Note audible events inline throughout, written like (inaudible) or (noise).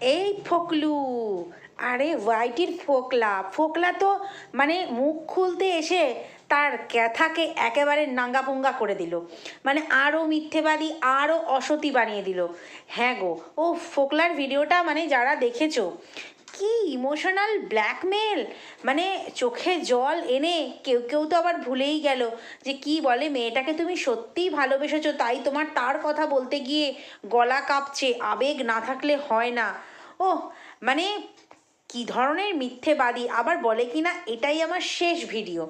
এই ফোকলু। আরে ওয়াইটির ফোকলা। ফোকলা তো মানে মুখ খুলতে এসে তার ক্যাথাকে একেবারে নাঙ্গাপুঙ্গা করে দিল। মানে আরও মিথ্যেবাদী আরও অসতি বানিয়ে দিল। হ্যাঁ গো, ও ফোকলার ভিডিওটা মানে যারা দেখেছ কি ইমোশনাল ব্ল্যাকমেল মানে চোখে জল এনে কেউ কেউ তো আবার ভুলেই গেল যে কি বলে মেয়েটাকে তুমি সত্যিই ভালোবেসেছো, তাই তোমার তার কথা বলতে গিয়ে গলা কাঁপছে, আবেগ না থাকলে হয় না। ও মানে কি ধরনের মিথ্যেবাদী, আবার বলে কি না এটাই আমার শেষ ভিডিও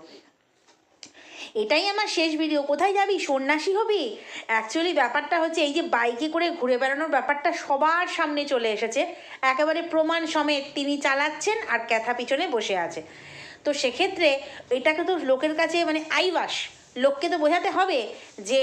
এটাই আমার শেষ ভিডিও কোথায় যাবি? সন্ন্যাসী হবি? অ্যাকচুয়ালি ব্যাপারটা হচ্ছে এই যে বাইকে করে ঘুরে বেড়ানোর ব্যাপারটা সবার সামনে চলে এসেছে। একেবারে প্রমাণ সমেত তিনি চালাচ্ছেন আর ক্যাথা পিছনে বসে আছে। তো সেক্ষেত্রে এটাকে তো লোকের কাছে মানে আইবাস। লোককে তো বোঝাতে হবে যে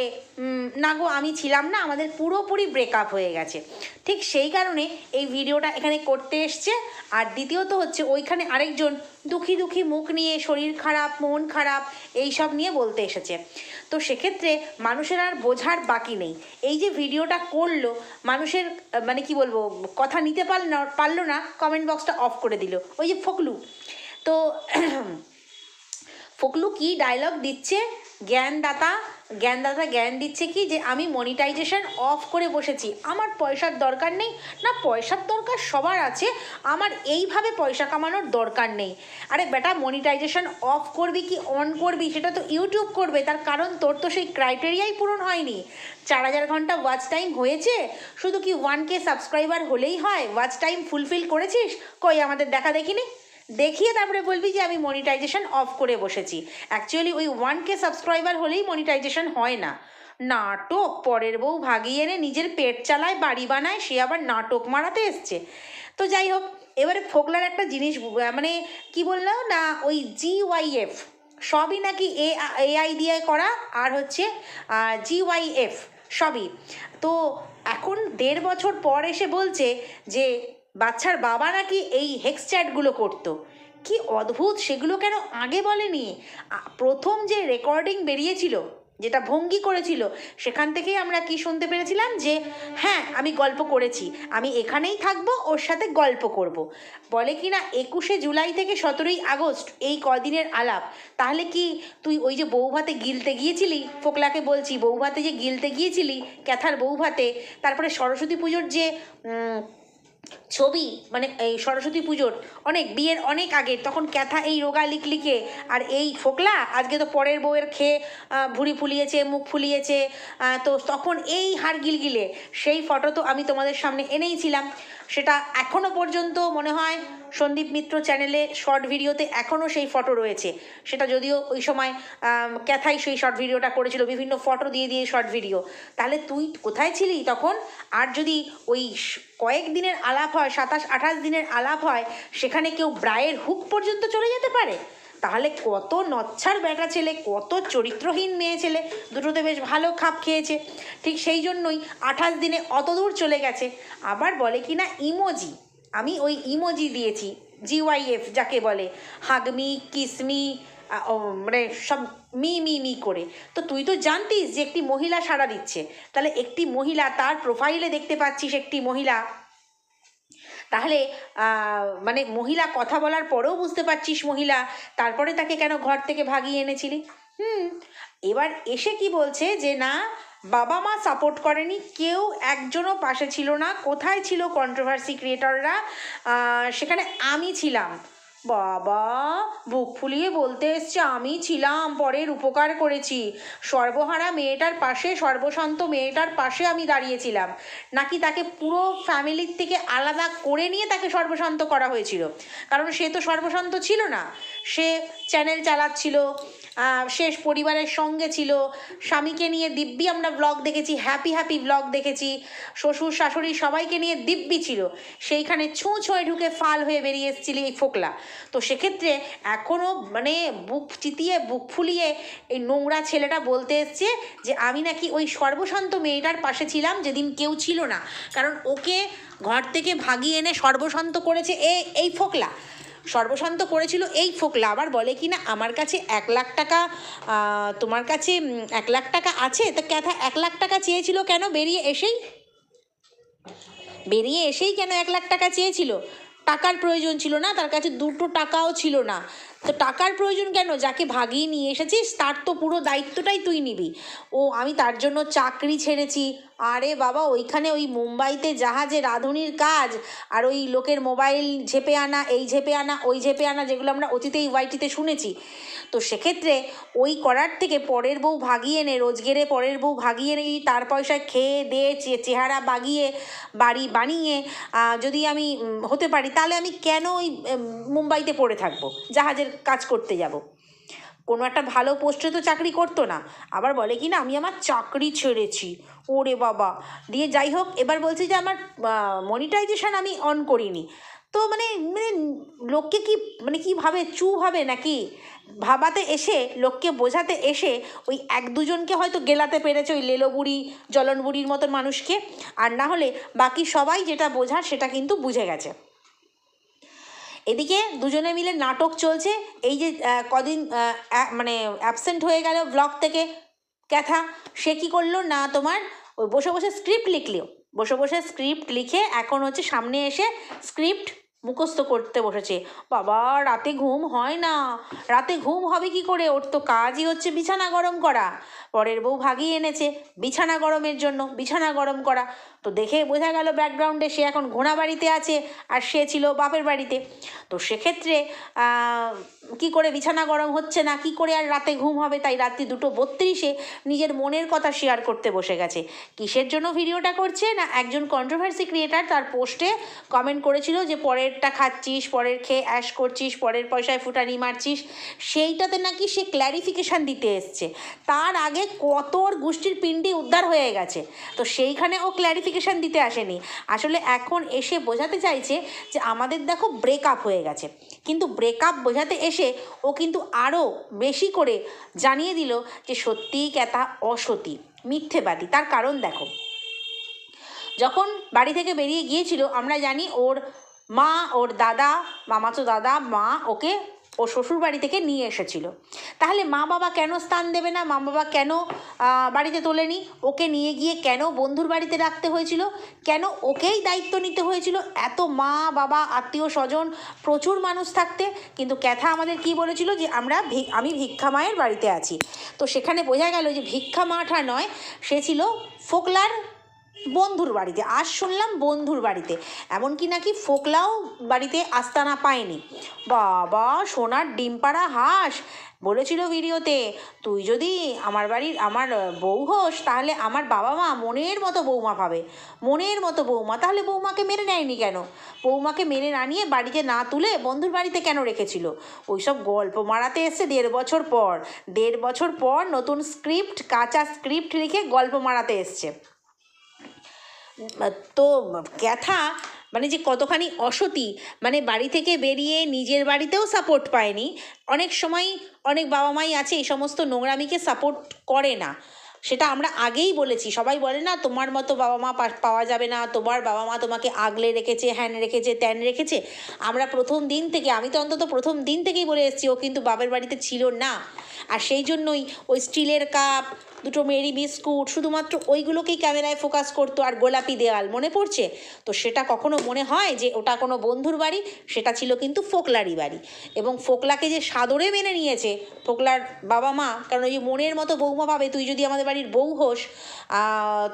না গো, আমি ছিলাম না, আমাদের পুরোপুরি ব্রেকআপ হয়ে গেছে। ঠিক সেই কারণে এই ভিডিওটা এখানে করতে এসছে। আর দ্বিতীয়ত হচ্ছে, ওইখানে আরেকজন দুঃখী দুঃখী মুখ নিয়ে, শরীর খারাপ, মন খারাপ, এই সব নিয়ে বলতে এসেছে। তো সেক্ষেত্রে মানুষের আর বোঝার বাকি নেই। এই যে ভিডিওটা করল, মানুষের মানে কি বলব, কথা নিতে পারল না, পারল না কমেন্ট বক্সটা অফ করে দিল। ওই যে ফকলু। তো (clears throat) ফকলু কি ডায়লগ দিচ্ছে? জ্ঞানদাতা জ্ঞানদাতা জ্ঞান দিচ্ছে কি যে আমি মনিটাইজেশন অফ করে বসেছি। আমার পয়সার দরকার নেই। না, পয়সার দরকার সবার আছে। আমার এইভাবে পয়সা কামানোর দরকার নেই। আরে বেটা মনিটাইজেশন অফ করবি কি অন করবি? সেটা তো ইউটিউব করবে। তার কারণ তোর তো সেই ক্রাইটেরিয়াই পূরণ হয়নি। চার হাজার ঘণ্টা ওয়াচ টাইম হয়েছে। শুধু কি ওয়ান কে সাবস্ক্রাইবার হলেই হয়? ওয়াচ টাইম ফুলফিল করেছিস? কই, আমাদের দেখা দেখিনি? দেখিয়ে তারপরে বলবি যে আমি মনিটাইজেশন অফ করে বসেছি। অ্যাকচুয়ালি ওই ওয়ান কে সাবস্ক্রাইবার হলেই মনিটাইজেশন হয় না। নাটক পরের বউ ভাগিয়ে এনে নিজের পেট চালায়, বাড়ি বানায়, সে আবার নাটক মারাতে এসছে। তো যাই হোক, এবারে ফোকলার একটা জিনিস মানে কি বললাম না, ওই জি জিওয়াইএফ সবই নাকি এ এআই দিয়ে করা, আর হচ্ছে জি জিওয়াইএফ সবই। তো এখন দেড় বছর পর এসে বলছে যে বাচ্চার বাবা নাকি এই হেক্স চ্যাটগুলো করতো? কি অদ্ভুত, সেগুলো কেন আগে বলেনি? প্রথম যে রেকর্ডিং বেরিয়েছিল, যেটা ভঙ্গি করেছিল, সেখান থেকেই আমরা কি শুনতে পেরেছিলাম যে হ্যাঁ আমি গল্প করেছি, আমি এখানেই থাকব, ওর সাথে গল্প করব। বলে কি না, একুশে জুলাই থেকে সতেরোই আগস্ট, এই কদিনের আলাপ। তাহলে কি তুই ওই যে বৌভাতে গিলতে গিয়েছিলি? ফোকলাকে বলছি বৌভাতে যে গিলতে গিয়েছিলি, ক্যাথার বৌভাতে তারপরে সরস্বতী পুজোর যে ছবি মানে এই সরস্বতী পুজোর অনেক, বিয়ের অনেক আগে, তখন ক্যাথা এই রোগা লিকলিকে আর এই ফোকলা আজকে তো পরের বউয়ের খেয়ে ভুড়ি ভুঁড়ি ফুলিয়েছে, মুখ ফুলিয়েছে তো তখন এই হাড় গিলগিলে, সেই ফটো তো আমি তোমাদের সামনে এনেইছিলাম সেটা এখনও পর্যন্ত মনে হয় সন্দীপ মিত্র চ্যানেলে শর্ট ভিডিওতে এখনও সেই ফটো রয়েছে। সেটা যদিও ওই সময় ক্যাথাই সেই শর্ট ভিডিওটা করেছিল, বিভিন্ন ফটো দিয়ে দিয়ে শর্ট ভিডিও। তাহলে তুই কোথায় ছিলি তখন? আর যদি ওই কয়েক দিনের আলাপ হয়, সাতাশ আঠাশ দিনের আলাপ হয়, সেখানে কেউ ব্রায়ের হুক পর্যন্ত চলে যেতে পারে? তাহলে কত নচ্ছার বেটা ছেলে, কত চরিত্রহীন মেয়ে ছেলে। দুটোতে বেশ ভালো খাপ খেয়েছে। ঠিক সেই জন্যই আঠাশ দিনে অত দূর চলে গেছে। আবার বলে কি না, ইমোজি। আমি ওই ইমোজি দিয়েছি, জিওয়াইএফ যাকে বলে। হাগমি, কিসমি মানে সব মি মি মি করে। তো তুই তো জানতিস যে একটি মহিলা সাড়া দিচ্ছে। তাহলে একটি মহিলা তার প্রোফাইলে দেখতে পাচ্ছিস একটি মহিলা। তাহলে মানে মহিলা কথা বলার পরেও বুঝতে পারছিস মহিলা, তারপরে তাকে কেন ঘর থেকে ভাগিয়ে এনেছিলি? হুম, এবার এসে কি বলছে যে না, বাবা মা সাপোর্ট করেনি, কেউ একজনও পাশে ছিল না, কোথায় ছিল কন্ট্রোভার্সি ক্রিয়েটররা সেখানে আমি ছিলাম। বাবা, বুক ফুলিয়ে বলতে এসছে, আমি ছিলাম, পরের উপকার করেছি। সর্বহারা মেয়েটার পাশে, সর্বশান্ত মেয়েটার পাশে আমি দাঁড়িয়েছিলাম। নাকি তাকে পুরো ফ্যামিলির থেকে আলাদা করে নিয়ে তাকে সর্বশান্ত করা হয়েছিল? কারণ সে তো সর্বশান্ত ছিল না। সে চ্যানেল চালাচ্ছিল শেষ পরিবারের সঙ্গে ছিল। স্বামীকে নিয়ে দিব্যি আমরা ব্লগ দেখেছি হ্যাপি হ্যাপি ব্লগ দেখেছি। শ্বশুর, শাশুড়ি সবাইকে নিয়ে দিব্যি ছিল। সেইখানে ছুঁ ছুঁয়ে ঢুকে ফাল হয়ে বেরিয়ে এসেছিলি এই ফোকলা। তো সেক্ষেত্রে এখনও মানে বুক চিতিয়ে, বুক ফুলিয়ে এই নোংরা ছেলেটা বলতে এসছে যে, আমি নাকি ওই সর্বশান্ত মেয়েটার পাশে ছিলাম, যেদিন কেউ ছিল না। কারণ ওকে ঘর থেকে ভাগিয়ে এনে সর্বশান্ত করেছে এ, এই ফোকলা। সর্বশান্ত করেছিল এই ফোকলা আবার বলে কি না? আমার কাছে এক লাখ টাকা তোমার কাছে এক লাখ টাকা আছে? তো ক্যাথা এক লাখ টাকা চেয়েছিল কেন? বেরিয়ে এসেই? বেরিয়ে এসেই কেন এক লাখ টাকা চেয়েছিল? টাকার প্রয়োজন ছিল না, তার কাছে দুটো টাকাও ছিল না। তো টাকার প্রয়োজন কেন? যাকে ভাগিয়ে নিয়ে এসেছিস, তার তো পুরো দায়িত্বটাই তুই নিবি। ও, আমি তার জন্য চাকরি ছেড়েছি। আরে বাবা, ওইখানে ওই মুম্বাইতে জাহাজে রাঁধুনির কাজ, আর ওই লোকের মোবাইল ঝেপে আনা, এই ঝেপে আনা, ওই ঝেপে আনা, যেগুলো আমরা অতীতেই ওয়াইটিতে শুনেছি। তো সেক্ষেত্রে ওই করার থেকে পরের বউ ভাগিয়ে নে, রোজগেরে পরের বউ ভাগিয়ে নেই তার পয়সায় খেয়ে চে- চেহারা বাগিয়ে, বাড়ি বানিয়ে যদি আমি হতে পারি, তাহলে আমি কেন ওই মুম্বাইতে পড়ে থাকব? জাহাজের কাজ করতে যাব। কোনো একটা ভালো পোস্টে তো চাকরি করতো না। আবার বলে কি না, আমি আমার চাকরি ছেড়েছি। ওরে বাবা। দিয়ে যাই হোক, এবার বলছে যে আমার মনিটাইজেশন আমি অন করিনি। তো মানে মানে লোককে কি মানে কি ভাবে চু ভাবে নাকি? ভাবাতে এসে, লোককে বোঝাতে এসে ওই এক দুজনকে হয়তো গেলাতে পেরেছে ওই লেলো বুড়ি জ্বলন বুড়ির মতন মানুষকে। আর না হলে বাকি সবাই যেটা বোঝার সেটা কিন্তু বুঝে গেছে। এদিকে দুজনে মিলে নাটক চলছে। এই যে কদিন মানে অ্যাবসেন্ট হয়ে গেল ব্লগ থেকে। ক্যাথা, সে কি করল? না, তোমার ওই বসে বসে স্ক্রিপ্ট লিখলো। বসে বসে স্ক্রিপ্ট লিখে এখন হচ্ছে সামনে এসে স্ক্রিপ্ট মুখস্থ করতে বসেছে। বাবা, রাতে ঘুম হয় না। রাতে ঘুম হবে কি করে? ওর তো কাজই হচ্ছে বিছানা গরম করা। পরের বউ ভাগিয়ে এনেছে বিছানা গরমের জন্য, বিছানা গরম করা। তো দেখে বোঝা গেল ব্যাকগ্রাউন্ডে সে এখন ঘোড়া বাড়িতে আছে আর সে ছিল বাপের বাড়িতে। তো সেক্ষেত্রে কি করে বিছানা গরম হচ্ছে না? কি করে আর রাতে ঘুম হবে? তাই রাত্রি দুটো বত্রিশে নিজের মনের কথা শেয়ার করতে বসে গেছে। কিসের জন্য ভিডিওটা করছে না? একজন কন্ট্রোভার্সি ক্রিয়েটার তার পোস্টে কমেন্ট করেছিল যে পরেরটা খাচ্ছিস, পরের খেয়ে অ্যাশ করছিস, পরের পয়সায় ফুটানি মারছিস, সেইটাতে নাকি সে ক্ল্যারিফিকেশান দিতে এসছে। তার আগে কত ওর গোষ্ঠীর পিণ্ডি উদ্ধার হয়ে গেছে। তো সেইখানে ও ক্ল্যারিফিকেশান দিতে আসেনি। আসলে এখন এসে বোঝাতে চাইছে যে আমাদের দেখো ব্রেকআপ হয়ে গেছে। কিন্তু ব্রেকআপ বোঝাতে এসে ও কিন্তু আরও বেশি করে জানিয়ে দিল যে সত্যিই ক্যাথা অসতী, মিথ্যেবাদী। তার কারণ দেখো, যখন বাড়ি থেকে বেরিয়ে গিয়েছিল, আমরা জানি ওর মা, ওর দাদা, মামাতো দাদা, মা ওকে ও শ্বশুর বাড়ি থেকে নিয়ে এসেছিল। তাহলে মা বাবা কেন স্থান দেবে না? মা বাবা কেন বাড়িতে তোলেনি? ওকে নিয়ে গিয়ে কেন বন্ধুর বাড়িতে রাখতে হয়েছিল? কেন ওকেই দায়িত্ব নিতে হয়েছিল? এত মা বাবা, আত্মীয় স্বজন, প্রচুর মানুষ থাকতে। কিন্তু ক্যাথা আমাদের কি বলেছিল যে, আমরা আমি ভিক্ষা মায়ের বাড়িতে আছি। তো সেখানে বোঝা গেল যে, ভিক্ষা মাঠা নয়, সে ছিল ফোকলার বন্ধুর বাড়িতে। আজ শুনলাম বন্ধুর বাড়িতে। এমনকি নাকি ফোকলাও বাড়িতে আস্তানা পায়নি। বাবা, সোনার ডিম পাড়া হাঁস, বলেছিল ভিডিওতে, তুই যদি আমার বাড়ির, আমার বউ হোস, তাহলে আমার বাবা মা মনের মতো বৌমা পাবে মনের মতো বৌমা তাহলে বৌমাকে মেনে নেয়নি কেন? বৌমাকে মেনে না নিয়ে বাড়িতে না তুলে বন্ধুর বাড়িতে কেন রেখেছিল? ওইসব গল্প মারাতে এসছে দেড় বছর পর। দেড় বছর পর নতুন স্ক্রিপ্ট, কাঁচা স্ক্রিপ্ট লিখে গল্প মারাতে এসছে। তো ক্যাথা মানে যে কতখানি অসতি মানে বাড়ি থেকে বেরিয়ে নিজের বাড়িতেও সাপোর্ট পায়নি। অনেক সময় অনেক বাবা মাই আছে, এই সমস্ত নোংরামিকে সাপোর্ট করে না। সেটা আমরা আগেই বলেছি। সবাই বলে না, তোমার মতো বাবা মা পাওয়া যাবে না, তোমার বাবা মা তোমাকে আগলে রেখেছে, হ্যান রেখেছে, ত্যান রেখেছে। আমরা প্রথম দিন থেকে, আমি তো অন্তত প্রথম দিন থেকেই বলে এসেছি, ও কিন্তু বাবার বাড়িতে ছিল না। আর সেই জন্যই ওই স্টিলের কাপ, দুটো মেরি বিস্কুট, শুধুমাত্র ওইগুলোকেই ক্যামেরায় ফোকাস করতো আর গোলাপি দেওয়াল মনে পড়ছে? তো সেটা কখনো মনে হয় যে ওটা কোনো বন্ধুর বাড়ি? সেটা ছিল কিন্তু ফোকলারই বাড়ি। এবং ফোকলাকে যে সাদরে মেনে নিয়েছে, ফোকলার বাবা মা, কারণ ওই মনের মতো বৌমা পাবে, তুই যদি আমাদের বাড়ির বউ হোস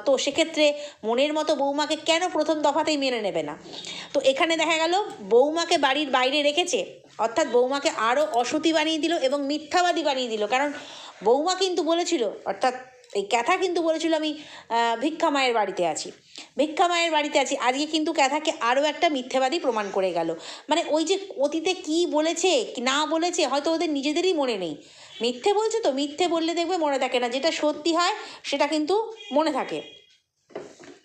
তো সেক্ষেত্রে মনের মতো বৌমাকে কেন প্রথম দফাতেই মেনে নেবে না? তো এখানে দেখা গেল বৌমাকে বাড়ির বাইরে রেখেছে, অর্থাৎ বৌমাকে আরও অসতী বানিয়ে দিল এবং মিথ্যাবাদী বানিয়ে দিল। কারণ বৌমা কিন্তু বলেছিল, অর্থাৎ এই ক্যাথা কিন্তু বলেছিল, আমি ভিক্ষা মায়ের বাড়িতে আছি। ভিক্ষা মায়ের বাড়িতে আছি। আজকে কিন্তু ক্যাথাকে আরও একটা মিথ্যেবাদী প্রমাণ করে গেল। মানে ওই যে অতীতে কি বলেছে না বলেছে, হয়তো ওদের নিজেদেরই মনে নেই। মিথ্যে বলছে তো মিথ্যে বললে দেখবে মনে থাকে না। যেটা সত্যি হয়, সেটা কিন্তু মনে থাকে।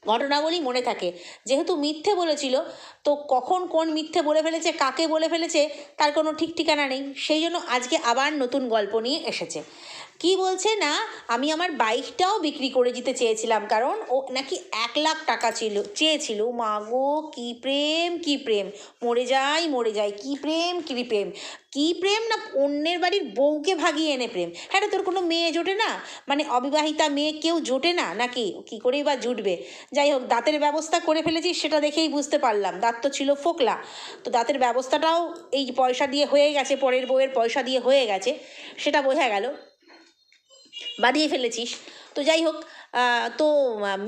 ঘটনাবলী মনে থাকে। যেহেতু মিথ্যে বলেছিল, তো কখন কোন মিথ্যে বলে ফেলেছে, কাকে বলে ফেলেছে, তার কোনো ঠিক ঠিকানা নেই। সেই জন্য আজকে আবার নতুন গল্প নিয়ে এসেছে। কি বলছে না, আমি আমার বাইকটাও বিক্রি করে দিতে চেয়েছিলাম, কারণ ও নাকি এক লাখ টাকা ছিল, চেয়েছিল। মা গো, কী প্রেম কী প্রেম। মরে যাই মরে যাই, কী প্রেম কী প্রেম। কী প্রেম না অন্যের বাড়ির বউকে ভাগিয়ে এনে প্রেম। হ্যাঁ তোর কোনো মেয়ে জোটে না? মানে অবিবাহিতা মেয়ে কেউ জোটে না নাকি? কী করেই বা জুটবে? যাই হোক, দাঁতের ব্যবস্থা করে ফেলেছিস সেটা দেখেই বুঝতে পারলাম। দাঁত তো ছিল ফোকলা। তো দাঁতের ব্যবস্থাটাও এই পয়সা দিয়ে হয়ে গেছে, পরের বউয়ের পয়সা দিয়ে হয়ে গেছে, সেটা বোঝা গেল। বাড়িয়ে ফেলেছিস। তো যাই হোক তো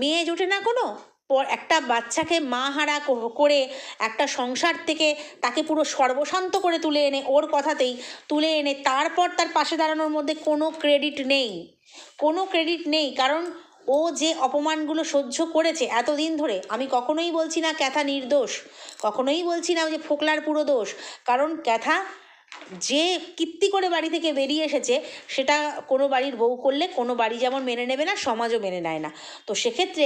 মেয়ে জোটে না কোনো? পর একটা বাচ্চাকে মা হারা করে একটা সংসার থেকে তাকে পুরো সর্বশান্ত করে তুলে এনে, ওর কথাতেই তুলে এনে, তারপর তার পাশে দাঁড়ানোর মধ্যে কোনো ক্রেডিট নেই। কোনো ক্রেডিট নেই, কারণ ও যে অপমানগুলো সহ্য করেছে এতদিন ধরে, আমি কখনোই বলছি না ক্যাথা নির্দোষ, কখনোই বলছি না যে ফোকলার পুরো দোষ, কারণ ক্যাথা যে কীর্তি করে বাড়ি থেকে বেরিয়ে এসেছে, সেটা কোনো বাড়ির বউ করলে, কোনো বাড়ি যেমন মেনে নেবে না, সমাজও মেনে নেয় না। তো সেক্ষেত্রে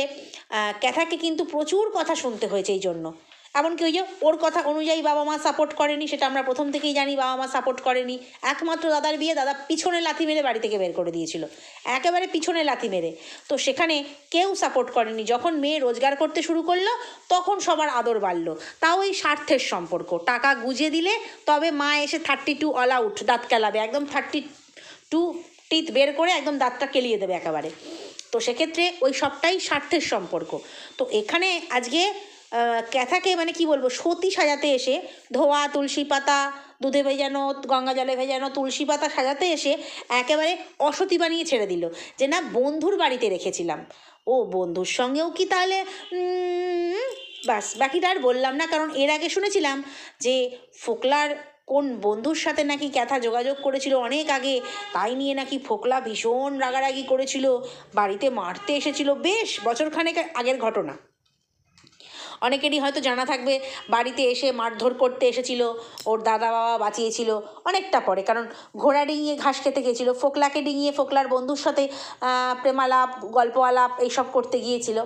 ক্যাথাকে কিন্তু প্রচুর কথা শুনতে হয়েছে এই জন্য। এমনকি ওই যে ওর কথা অনুযায়ী বাবা মা সাপোর্ট করেনি, সেটা আমরা প্রথম থেকেই জানি বাবা মা সাপোর্ট করেনি। একমাত্র দাদার বিয়ে দাদা পিছনে লাথি মেরে বাড়ি থেকে বের করে দিয়েছিল। একেবারে পিছনে লাথি মেরে। তো সেখানে কেউ সাপোর্ট করেনি। যখন মেয়ে রোজগার করতে শুরু করল, তখন সবার আদর বাড়লো। তাও এই স্বার্থের সম্পর্ক। টাকা গুজে দিলে তবে মা এসে থার্টি টু অল আউট দাঁত কেলাবে। একদম থার্টি টু টিথ বের করে একদম দাঁতটা কেলিয়ে দেবে একেবারে। তো সেক্ষেত্রে ওই সবটাই স্বার্থের সম্পর্ক। তো এখানে আজকে ক্যাথাকে মানে কি বলব, সতী সাজাতে এসে ধোয়া, তুলসী পাতা, দুধে ভেজানো, গঙ্গা জলে ভেজানো, তুলসী পাতা সাজাতে এসে একেবারে অসতী বানিয়ে ছেড়ে দিল। যে না, বন্ধুর বাড়িতে রেখেছিলাম। ও, বন্ধুর সঙ্গেও কি তাহলে বাস বাকিটা আর বললাম না, কারণ এর আগে শুনেছিলাম যে ফোকলার কোন বন্ধুর সাথে নাকি ক্যাথা যোগাযোগ করেছিল অনেক আগে, তাই নিয়ে নাকি ফোকলা ভীষণ রাগারাগি করেছিল, বাড়িতে মারতে এসেছিল। বেশ, বছরখানেক আগের ঘটনা। অনেকেরই হয়তো জানা থাকবে, বাড়িতে এসে মারধর করতে এসেছিল, ওর দাদা বাবা বাঁচিয়েছিল অনেকটা পরে। কারণ ঘোড়া ডিঙিয়ে ঘাস খেতে গিয়েছিল, ফোকলাকে ডিঙিয়ে ফোকলার বন্ধুর সাথে প্রেমালাপ গল্প আলাপ এইসব করতে গিয়েছিল।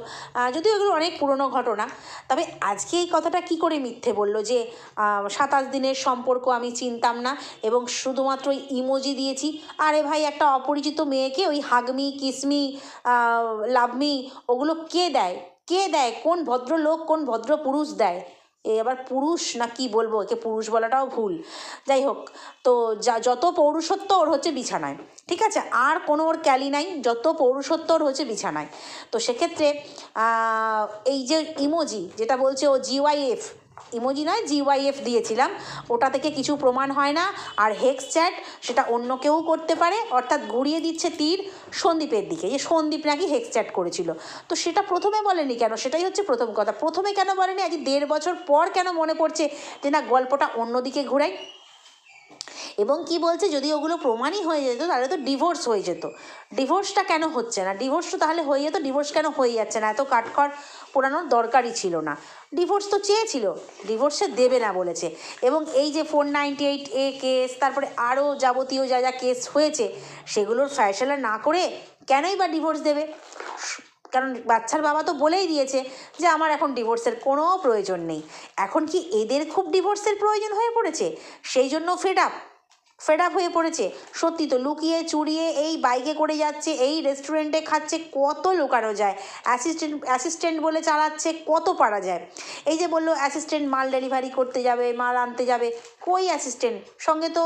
যদিও এগুলো অনেক পুরনো ঘটনা, তবে আজকে এই কথাটা কি করে মিথ্যে বলল যে সাতাশ দিনের সম্পর্ক আমি চিনতাম না এবং শুধুমাত্র ইমোজি দিয়েছি? আরে ভাই, একটা অপরিচিত মেয়েকে ওই হাগমি, কিসমি লাভমি, ওগুলো কে দেয়? কে দেয়? কোন ভদ্রলোক, কোন ভদ্র পুরুষ দেয়? এ আবার পুরুষ না কি বলব? একে পুরুষ বলাটাও ভুল। যাই হোক, তো যা, যত পৌরুষত্ব ওর হচ্ছে বিছানায়, ঠিক আছে? আর কোনো ওর ক্যালি নাই, যত পৌরুষত্ব ওর হচ্ছে বিছানায়। তো সেক্ষেত্রে এই যে ইমোজি, যেটা বলছে ও জিওয়াইএফ ইমোজি নয় জিওয়াইএফ দিয়েছিলাম। ওটা থেকে কিছু প্রমাণ হয় না। আর হেক্স চ্যাট সেটা অন্য কেউ করতে পারে। অর্থাৎ ঘুরিয়ে দিচ্ছে তীর সন্দীপের দিকে। যে সন্দীপ নাকি হেক্স চ্যাট করেছিল। তো সেটা প্রথমে বলেনি কেন? সেটাই হচ্ছে প্রথম কথা। প্রথমে কেন বলেনি? আজ দেড় বছর পর কেন মনে পড়ছে যে না, গল্পটা অন্যদিকে ঘুরাই? এবং কি বলছে, যদি ওগুলো প্রমাণই হয়ে যেত, তাহলে তো ডিভোর্স হয়ে যেত। ডিভোর্সটা কেন হচ্ছে না? ডিভোর্স তো তাহলে হয়ে যেত ডিভোর্স কেন হয়ে যাচ্ছে না? এত কাটকর পোড়ানোর দরকারই ছিল না। ডিভোর্স তো চেয়েছিল ডিভোর্সে দেবে না বলেছে। এবং এই যে four ninety eight A case তারপরে আরও যাবতীয় যা যা কেস হয়েছে, সেগুলোর ফয়সলা না করে কেনই বা ডিভোর্স দেবে? কারণ বাচ্চার বাবা তো বলেই দিয়েছে যে, আমার এখন ডিভোর্সের কোনো প্রয়োজন নেই। এখন কি এদের খুব ডিভোর্সের প্রয়োজন হয়ে পড়েছে? সেই জন্য ফেড আপ ফেড আপ হয়ে পড়েছে। সত্যি তো, লুকিয়ে চুরিয়ে এই বাইকে করে যাচ্ছে, এই রেস্টুরেন্টে খাচ্ছে, কত লুকানো যায়। অ্যাসিস্ট্যান্ট অ্যাসিস্ট্যান্ট বলে চালাচ্ছে, কত পারা যায়। এই যে বলল, অ্যাসিস্ট্যান্ট মাল ডেলিভারি করতে যাবে, মাল আনতে যাবে, কই অ্যাসিস্ট্যান্ট? সঙ্গে তো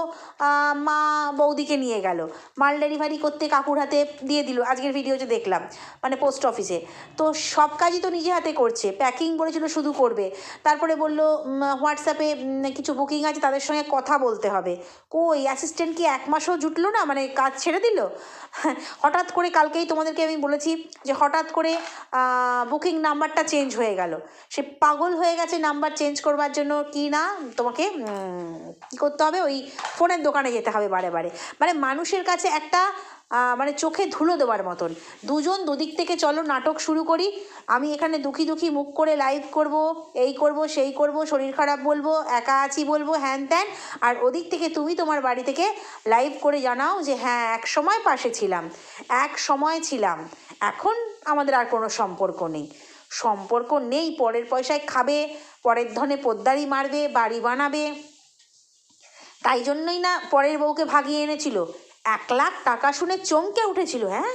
মা বৌদিকে নিয়ে গেল। মাল ডেলিভারি করতে কাকুর হাতে দিয়ে দিল। আজকের ভিডিওতে দেখলাম মানে পোস্ট অফিসে। তো সব কাজই তো নিজে হাতে করছে, প্যাকিং বলেছিল শুধু করবে। তারপরে বলল হোয়াটসঅ্যাপে কিছু বুকিং আছে, তাদের সঙ্গে কথা বলতে হবে। কই? অ্যাসিস্ট্যান্ট কি এক মাসও জুটলো না? মানে কাজ ছেড়ে দিল? হঠাৎ করে কালকেই তোমাদেরকে আমি বলেছি যে হঠাৎ করে বুকিং নাম্বারটা চেঞ্জ হয়ে গেল। সে পাগল হয়ে গেছে নাম্বার চেঞ্জ করবার জন্য। কি না? তোমাকে কী করতে হবে? ওই ফোনের দোকানে যেতে হবে বারে বারে। মানে মানুষের কাছে একটা মানে চোখে ধুলো দেওয়ার মতন। দুজন দুদিক থেকে চলো নাটক শুরু করি। আমি এখানে দুঃখী দুঃখী মুখ করে লাইভ করব, এই করব, সেই করব, শরীর খারাপ বলব, একা আছি বলব, হ্যান ত্যান। আর ওদিক থেকে তুমি তোমার বাড়ি থেকে লাইভ করে জানাও যে হ্যাঁ এক সময় পাশে ছিলাম, এক সময় ছিলাম। এখন আমাদের আর কোনো সম্পর্ক নেই। সম্পর্ক নেই, পরের পয়সায় খাবে, পরের ধনে পোদ্দারি মারবে, বাড়ি বানাবে। তাই জন্যই না পরের বউকে ভাগিয়ে এনেছিল। এক লাখ টাকা শুনে চমকে উঠেছিল হ্যাঁ?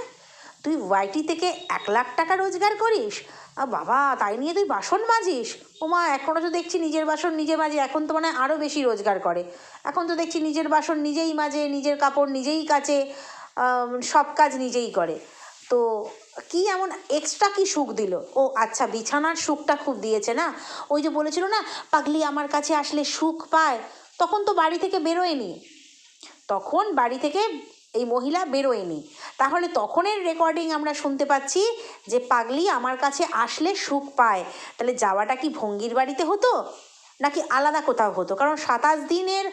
তুই ওয়াইটি থেকে এক লাখ টাকা রোজগার করিস? আ বাবা, তাই নিয়ে তুই বাসন মাজিস? ওমা এখনও তো দেখছি নিজের বাসন নিজে মাজে, এখন তো মানে আরও বেশি রোজগার করে। এখন তো দেখছি নিজের বাসন নিজেই মাজে, নিজের কাপড় নিজেই কাচে সব কাজ নিজেই করে। তো কি এমন এক্সট্রা কি সুখ দিল? ও আচ্ছা বিছানার সুখটা খুব দিয়েছে না? ওই যে বলেছিল না, পাগলি আমার কাছে আসলে সুখ পায়, তখন তো বাড়ি থেকে বেরোয়নি। তখন বাড়ি থেকে এই মহিলা বেরোয়নি। তাহলে তখনের রেকর্ডিং আমরা শুনতে পাচ্ছি যে পাগলি আমার কাছে আসলে সুখ পায়। তাহলে যাওয়াটা কি ভঙ্গির বাড়িতে হতো? নাকি আলাদা কোথাও হতো? কারণ সাতাশ দিনের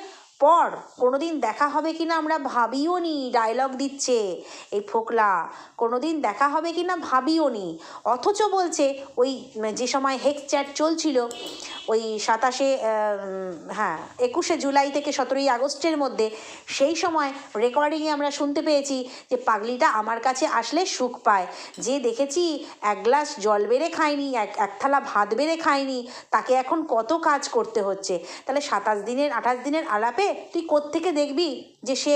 পর কোনো দিন দেখা হবে কি না আমরা ভাবিও নি ডায়লগ দিচ্ছে এই ফোকলা। কোনো দিন দেখা হবে কি না ভাবিও নি। অথচ বলছে ওই যে সময় হেক্স চ্যাট চলছিল, ওই সাতাশে হ্যাঁ একুশে জুলাই থেকে সতেরোই আগস্টের মধ্যে সেই সময় রেকর্ডিংয়ে আমরা শুনতে পেয়েছি যে পাগলিটা আমার কাছে আসলে সুখ পায়। যে দেখেছি এক গ্লাস জল বেড়ে খায়নি, এক এক থালা ভাত বেড়ে খায়নি, তাকে এখন কত কাজ করতে হচ্ছে। তাহলে সাতাশ দিনের, আঠাশ দিনের আলাপে তুই কোত্থেকে দেখবি যে সে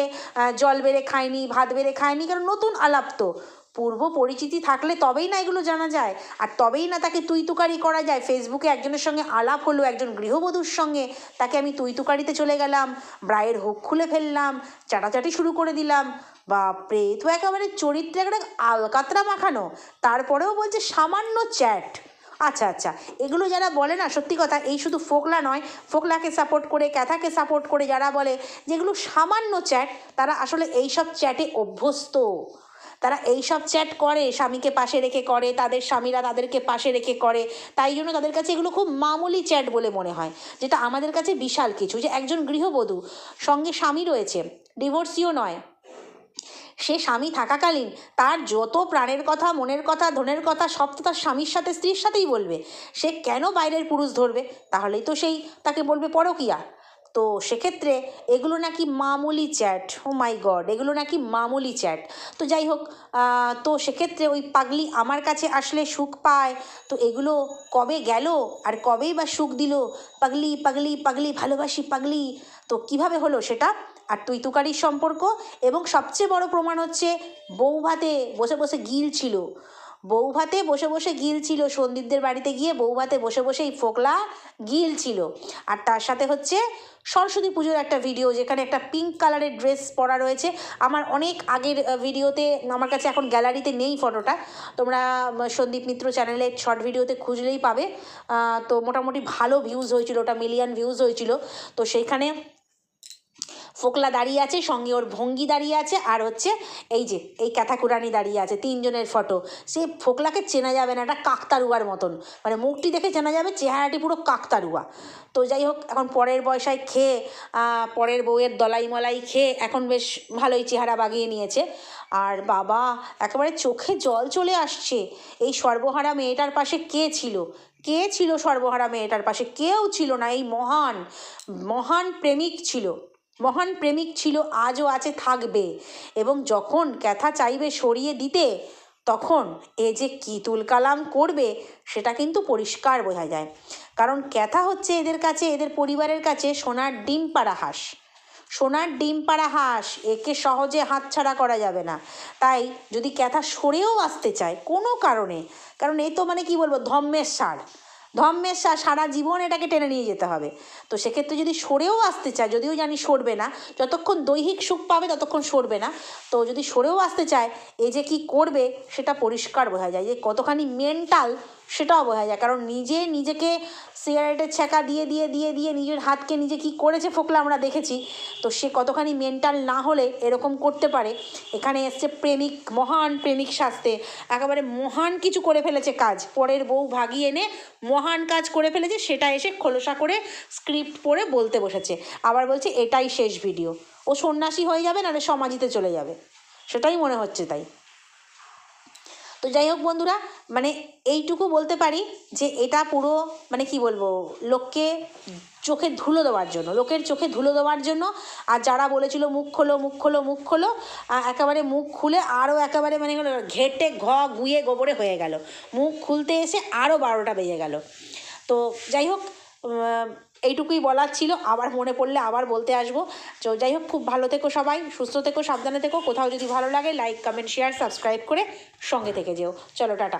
জল বেড়ে খায়নি, ভাত বেড়ে খায়নি? কারণ নতুন আলাপ তো। পূর্ব পরিচিতি থাকলে তবেই না এগুলো জানা যায়। আর তবেই না তাকে তুই তুকারি করা যায়। ফেসবুকে একজনের সঙ্গে আলাপ হলো, একজন গৃহবধূর সঙ্গে। তাকে আমি তুই তুকারিতে চলে গেলাম ব্রায়ের হুক খুলে ফেললাম, চাটাচাটি শুরু করে দিলাম। বাপরে, তো একেবারে চরিত্রে একটা আলকাতরা মাখানো। তারপরেও বলছে সামান্য চ্যাট। আচ্ছা আচ্ছা। এগুলো যারা বলে না, সত্যি কথা, এই শুধু ফোকলা নয়, ফোকলাকে সাপোর্ট করে, ক্যাথাকে সাপোর্ট করে যারা বলে, যেগুলো সামান্য চ্যাট তারা আসলে এইসব চ্যাটে অভ্যস্ত। তারা এইসব চ্যাট করে, স্বামীকে পাশে রেখে করে, তাদের স্বামীরা তাদেরকে পাশে রেখে করে, তাই জন্য তাদের কাছে এগুলো খুব মামুলি চ্যাট বলে মনে হয়, যেটা আমাদের কাছে বিশাল কিছু। যে একজন গৃহবধূ, সঙ্গে স্বামী রয়েছে ডিভোর্সিও নয় সে স্বামী থাকাকালীন তার যত প্রাণের কথা, মনের কথা, ধনের কথা, সব তো তার স্বামীর সাথে, স্ত্রীর সাথেই বলবে। সে কেন বাইরের পুরুষ ধরবে? তাহলেই তো সেই তাকে বলবে পরকিয়া। তো সেক্ষেত্রে এগুলো নাকি মামুলি চ্যাট। ও মাই গড এগুলো নাকি মামুলি চ্যাট। তো যাই হোক তো সেক্ষেত্রে ওই পাগলি আমার কাছে আসলে সুখ পায়। তো এগুলো কবে গেল? আর কবেই বা সুখ দিল? পাগলি পাগলি পাগলি, ভালোবাসি পাগলি। তো কীভাবে হলো সেটা? আর তুই তুকারির সম্পর্ক এবং সবচেয়ে বড় প্রমাণ হচ্ছে বউ ভাতে বসে বসে গিল ছিল। বউ ভাতে বসে বসে গিল ছিল। সন্দীপদের বাড়িতে গিয়ে বউ ভাতে বসে বসে এই ফোকলা গিল ছিল। আর তার সাথে হচ্ছে সরস্বতী পুজোর একটা ভিডিও যেখানে একটা পিঙ্ক কালারের ড্রেস পরা রয়েছে। আমার অনেক আগের ভিডিওতে আমার কাছে এখন গ্যালারিতে নেই ফটোটা তোমরা সন্দীপ মিত্র চ্যানেলে শর্ট ভিডিওতে খুঁজলেই পাবে। তো মোটামুটি ভালো ভিউজ হয়েছিল। ওটা মিলিয়ন ভিউজ হয়েছিল। তো সেইখানে ফোকলা দাঁড়িয়ে আছে, সঙ্গে ওর ভঙ্গি দাঁড়িয়ে আছে, আর হচ্ছে এই যে, এই ক্যাথাকুরানি দাঁড়িয়ে আছে, তিনজনের ফটো সে ফোকলাকে চেনা যাবে না, একটা কাকতারুয়ার মতন। মানে মুখটি দেখে চেনা যাবে, চেহারাটি পুরো কাকতারুয়া। তো যাই হোক, এখন পরের বয়সায় খেয়ে পরের বউয়ের দলাই মলাই খেয়ে এখন বেশ ভালোই চেহারা বাগিয়ে নিয়েছে। আর বাবা, একেবারে চোখে জল চলে আসছে। এই সর্বহারা মেয়েটার পাশে কে ছিল? কে ছিল সর্বহারা মেয়েটার পাশে? কেউ ছিল না, এই মহান মহান প্রেমিক ছিল। মহান প্রেমিক ছিল, আজও আছে, থাকবে। এবং যখন ক্যাথা চাইবে সরিয়ে দিতে, তখন এ যে কী তুলকালাম করবে, সেটা কিন্তু পরিষ্কার বোঝা যায়। কারণ ক্যাথা হচ্ছে এদের কাছে, এদের পরিবারের কাছে সোনার ডিম পাড়া হাঁস সোনার ডিম পাড়া হাঁস একে সহজে হাতছাড়া করা যাবে না। তাই যদি ক্যাথা সরেও আসতে চায়, কোনো কারণে, কারণ এই তো মানে কি বলব, ধম্মের সার ধম্মের সা- সারা জীবন এটাকে টেনে নিয়ে যেতে হবে। তো সেক্ষেত্রে যদি সরেও আসতে চায়, যদিও জানি সরবে না, যতক্ষণ দৈহিক সুখ পাবে ততক্ষণ সরবে না। তো যদি সরেও আসতে চায়, এ যে কি করবে সেটা পরিষ্কার বোঝা যায় যে কতখানি মেন্টাল সেটাও বোঝা যায়। কারণ নিজে নিজেকে সিগারেটের ছ্যাঁকা দিয়ে দিয়ে দিয়ে দিয়ে নিজের হাতকে নিজে কি করেছে ফোকলা আমরা দেখেছি। তো সে কতখানি মেন্টাল না হলে এরকম করতে পারে। এখানে এসছে প্রেমিক, মহান প্রেমিক শাস্তে। একেবারে মহান কিছু করে ফেলেছে কাজ। পরের বউ ভাগিয়ে এনে মহান কাজ করে ফেলেছে, সেটা এসে খোলসা করে স্ক্রিপ্ট পড়ে বলতে বসেছে। আবার বলছে, এটাই শেষ ভিডিও ও সন্ন্যাসী হয়ে যাবে, নাহলে সমাজিতে চলে যাবে। সেটাই মনে হচ্ছে তাই। তো যাই হোক বন্ধুরা মানে এইটুকু বলতে পারি যে এটা পুরো মানে কি বলব, লোককে চোখে ধুলো দেওয়ার জন্য, লোকের চোখে ধুলো দেওয়ার জন্য। আর যারা বলেছিল মুখ খোলো মুখ খোলো মুখ খোলো একেবারে মুখ খুলে আরও একেবারে মানে ঘেটে ঘ, গুয়ে গোবরে হয়ে গেল। মুখ খুলতে এসে আরও বারোটা বেজে গেল। তো যাই হোক এইটুকুই বলার ছিল। আবার মনে পড়লে আবার বলতে আসব। তো যাই হোক, খুব ভালো থেকো সবাই, সুস্থ থেকো, সাবধানে থেকো। কোথাও যদি ভালো লাগে লাইক কমেন্ট শেয়ার সাবস্ক্রাইব করে সঙ্গে থেকে যেও। চলো, টাটা।